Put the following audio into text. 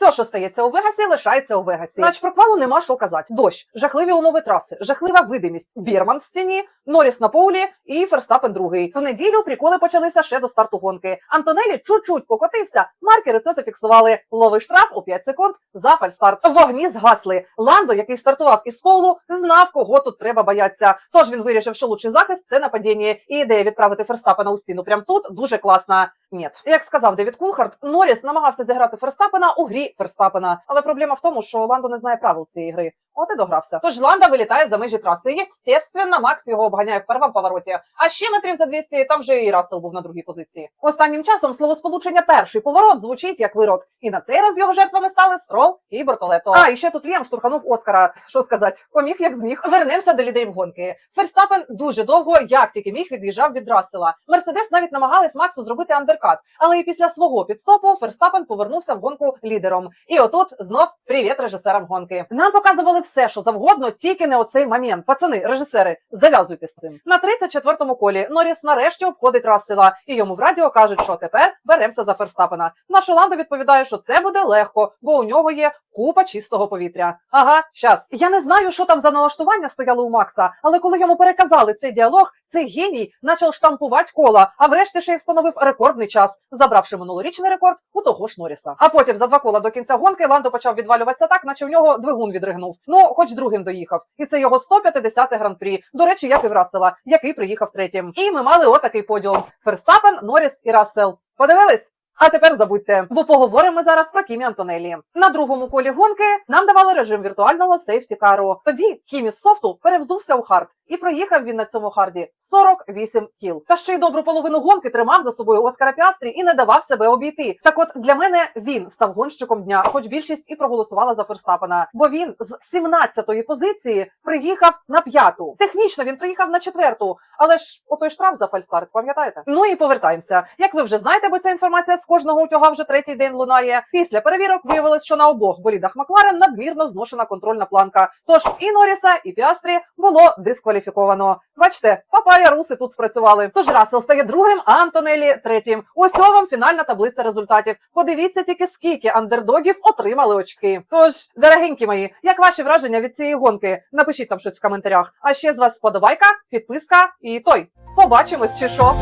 Все, що стається у Вегасі, лишається у Вегасі. Значить, про квалу нема що казати. Дощ, жахливі умови траси, жахлива видимість. Бірман в стіні, Норріс на полі і Ферстапен другий. В неділю приколи почалися ще до старту гонки. Антонелі чуть-чуть покотився. Маркери це зафіксували. Ловий штраф у 5 секунд за фальстарт. Вогні згасли. Ландо, який стартував із полу, знав, кого тут треба боятися. Тож він вирішив, що лучший захист це нападіння. І ідея відправити Ферстапена у стіну прямо тут дуже класна. Ні, як сказав Девід Кулхард, Норріс намагався зіграти Ферстапена у грі Ферстапена. Але проблема в тому, що Ландо не знає правил цієї гри. От і догрався. Тож Ланда вилітає за межі траси. Єстественно, Макс його обганяє в першому повороті. А ще метрів за 200 там вже і Рассел був на другій позиції. Останнім часом словосполучення перший поворот звучить як вирок. І на цей раз його жертвами стали Строл і Бортолето. А і ще тут Лєм штурханув Оскара. Що сказати, поміг як зміг. Вернемося до лідерів гонки. Ферстапен дуже довго, як тільки міг, від'їжджав від Рассела. Мерседес навіть намагались Максу зробити андеркат, але і після свого підстопу Ферстапен повернувся в гонку лідером. І отут знов привіт режисерам гонки. Нам показували все, що завгодно, тільки не оцей момент. Пацани, режисери, зав'язуйте з цим. На 34-му колі Норріс нарешті обходить Рассела, і йому в радіо кажуть, що тепер беремося за Ферстапена. Наш Оландо відповідає, що це буде легко, бо у нього є купа чистого повітря. Ага, щас. Я не знаю, що там за налаштування стояло у Макса, але коли йому переказали цей діалог, цей геній почав штампувати кола, а врешті ще й встановив рекордний час, забравши минулорічний рекорд у того ж Норріса. А потім за два кола до кінця гонки Ландо почав відвалюватися так, наче в нього двигун відригнув. Ну, хоч другим доїхав. І це його 150 гран-прі. До речі, як і в Рассела, який приїхав третім. І ми мали отакий подіум: Ферстапен, Норріс і Рассел. Подивились? А тепер забудьте, бо поговоримо зараз про Кімі Антонелі. На другому колі гонки нам давали режим віртуального сейфті-кару. Тоді Кімі софту перевздувся у хард, і проїхав він на цьому харді 48 кіл. Та ще й добру половину гонки тримав за собою Оскара Піастрі і не давав себе обійти. Так от для мене він став гонщиком дня, хоч більшість і проголосувала за Ферстапена, бо він з 17-ї позиції приїхав на п'яту. Технічно він приїхав на четверту, але ж отой штраф за фальстарт, пам'ятаєте? Ну і повертаємося. Як ви вже знаєте, бо ця інформація кожного утюга вже третій день лунає. Після перевірок виявилось, що на обох болідах Макларен надмірно зношена контрольна планка. Тож і Норріса, і Піастрі було дискваліфіковано. Бачите, папая руси тут спрацювали. Тож Рассел стає другим, а Антонелі третім. Ось вам фінальна таблиця результатів. Подивіться тільки скільки андердогів отримали очки. Тож, дорогенькі мої, як ваші враження від цієї гонки? Напишіть там щось в коментарях. А ще з вас сподобайка, підписка і той. Побачимось чи що.